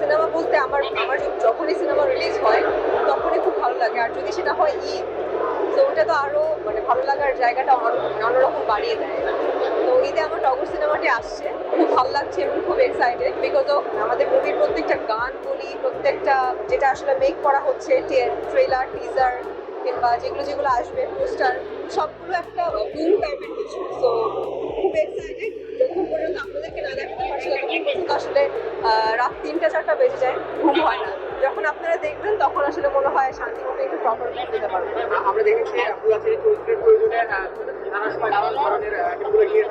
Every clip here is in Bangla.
সিনেমা বলতে আমার আমার যখনই সিনেমা রিলিজ হয়, তখনই খুব ভালো লাগে। আর যদি সেটা হয় ঈদ, তো ওটা তো আরও মানে ভালো লাগার জায়গাটা অন্য- অন্যরকম বাড়িয়ে দেয়। তো ঈদে আমার টগর সিনেমাটি আসছে, খুব ভালো লাগছে এবং খুব এক্সাইটেড বিকজ আমাদের মুভির প্রত্যেকটা গান বলি, প্রত্যেকটা যেটা আসলে মেক করা হচ্ছে ট্রেলার টিজার কিংবা যেগুলো যেগুলো আসবে পোস্টার সবগুলো একটা বুম টাইপের কিছু। তো খুব এক্সাইটেড যতক্ষণ পর্যন্ত আপনাদেরকে না দেখাতে পারছি, ততক্ষণ পর্যন্ত আসলে রাত তিনটা চারটা বেজে যায় ঘুম হয় না। যখন আপনারা দেখবেন তখন আসলে মনে হয় শান্তি মতো একটু প্রপার দিতে পারবেন। আমরা দেখেছি চরিত্রের প্রয়োজনে নানা সময় নানান ধরনের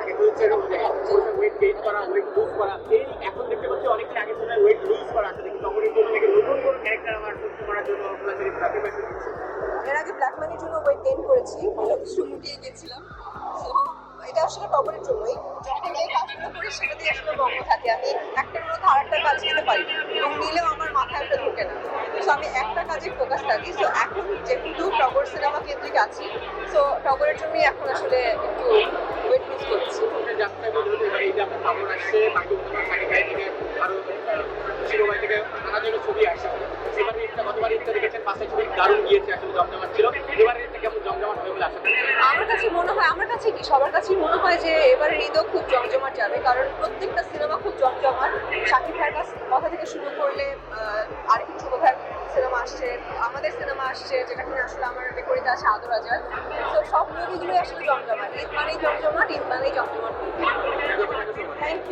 থাকে। চরিত্রের ওয়েট গেইন করা ওয়েট লুজ করা। এই এখন দেখতে পাচ্ছি অনেকদিন আগে সময় ওয়েট লুজ করা তখনই জন্য নাকি নতুন কোনো ক্যারেক্টার আমার সৃষ্টি করার জন্য এর আগে ব্ল্যাক মানির জন্য ওয়েট গেইন করেছি। যথেষ্ট মুটিয়ে গেছিলাম। এটা আসলে টগরের জন্যই। যখন যে কাজগুলো করি সেটাতেই আসলে মগ্ন থাকি। আমি আরেকটা কাজ নিতে পারি। এবং নিলেও আমার মাথায় একটা ঢোকে না। সো আমি একটা কাজে ফোকাস থাকি। সো এখন যেহেতু টগর সিনেমা কেন্দ্রিক আছি সো টগরের জন্যই এখন আসলে একটু ওয়েট লুজ করছি। ছবি সেবার একটা গতবার ঈদটা দেখেছেন, পাশে ছবি দারুণ গিয়েছে, আসলে হয় আমার কাছে কি? সবার কাছেই মনে হয় যে এবারে ঈদও খুব জমজমাট যাবে কারণ প্রত্যেকটা সিনেমা খুব জমজমাট। শাকিব ভাইয়ের কাছ- কথা থেকে শুরু করলে আহ, আরেকটু ছোট ভাইয়ের সিনেমা আসছে আমাদের সিনেমা আসছে যেটা কিনা আসলে আমার বিপরীতে আছে আদর আজাদ তো সব মুভিগুলোই আসলে জমজমাট। ঈদ মানেই জমজমাট ঈদ মানেই জমজমাট। Thank you